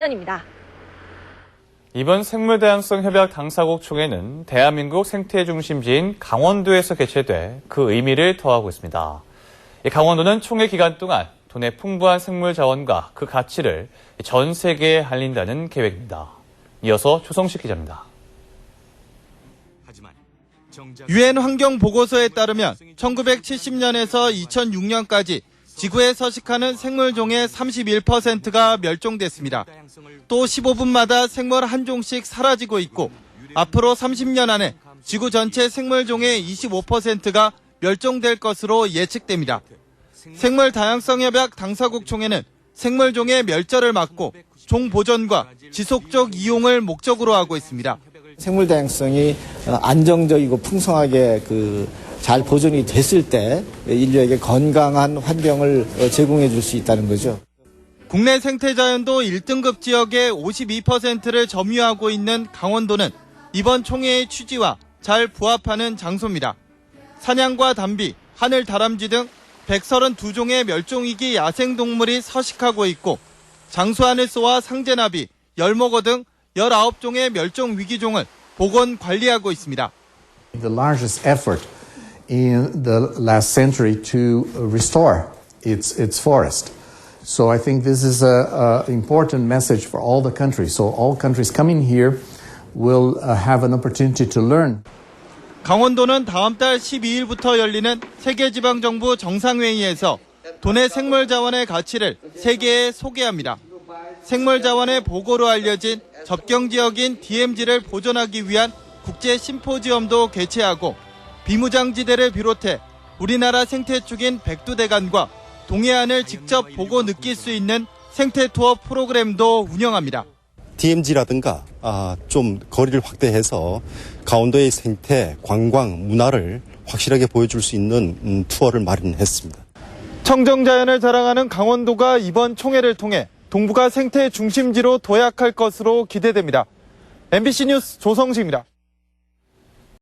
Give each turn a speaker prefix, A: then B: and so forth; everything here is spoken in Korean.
A: 전입니다.
B: 이번 생물다양성 협약 당사국 총회는 대한민국 생태 중심지인 강원도에서 개최돼 그 의미를 더하고 있습니다. 이 강원도는 총회 기간 동안 돈의 풍부한 생물 자원과 그 가치를 전 세계에 알린다는 계획입니다. 이어서 조성식 기자입니다.
C: 유엔 환경 보고서에 따르면 1970년에서 2006년까지 지구에 서식하는 생물종의 31%가 멸종됐습니다. 또 15분마다 생물 한 종씩 사라지고 있고 앞으로 30년 안에 지구 전체 생물종의 25%가 멸종될 것으로 예측됩니다. 생물 다양성 협약 당사국 총회는 생물종의 멸절을 막고 종 보존과 지속적 이용을 목적으로 하고 있습니다.
D: 생물 다양성이 어, 안정적이고 풍성하게 그 잘 보존이 됐을 때 인류에게 건강한 환경을 어, 제공해 줄 수 있다는 거죠.
C: 국내 생태자연도 1등급 지역의 52%를 점유하고 있는 강원도는 이번 총회의 취지와 잘 부합하는 장소입니다. 사냥과 담비, 하늘 다람쥐 등 132종의 멸종위기 야생동물이 서식하고 있고 장수하늘소와 상제나비, 열목어 등 19종의 멸종 위기종을 보건 관리하고 있습니다.
E: the largest effort in the last century to restore its its forest. So I think this is a, a important message for all the countries. So all countries coming here will uh, have an opportunity to learn.
C: 강원도는 다음 달 12일부터 열리는 세계지방정부 정상회의에서 도내 생물 자원의 가치를 세계에 소개합니다. 생물 자원의 보고로 알려진 접경 지역인 DMZ를 보존하기 위한 국제 심포지엄도 개최하고 비무장지대를 비롯해 우리나라 생태축인 백두대간과 동해안을 직접 보고 느낄 수 있는 생태 투어 프로그램도 운영합니다.
F: DMZ라든가 아, 좀 거리를 확대해서 강원도의 생태, 관광, 문화를 확실하게 보여줄 수 있는 음, 투어를 마련했습니다.
C: 청정자연을 자랑하는 강원도가 이번 총회를 통해 동북아 생태 중심지로 도약할 것으로 기대됩니다. MBC 뉴스 조성식입니다.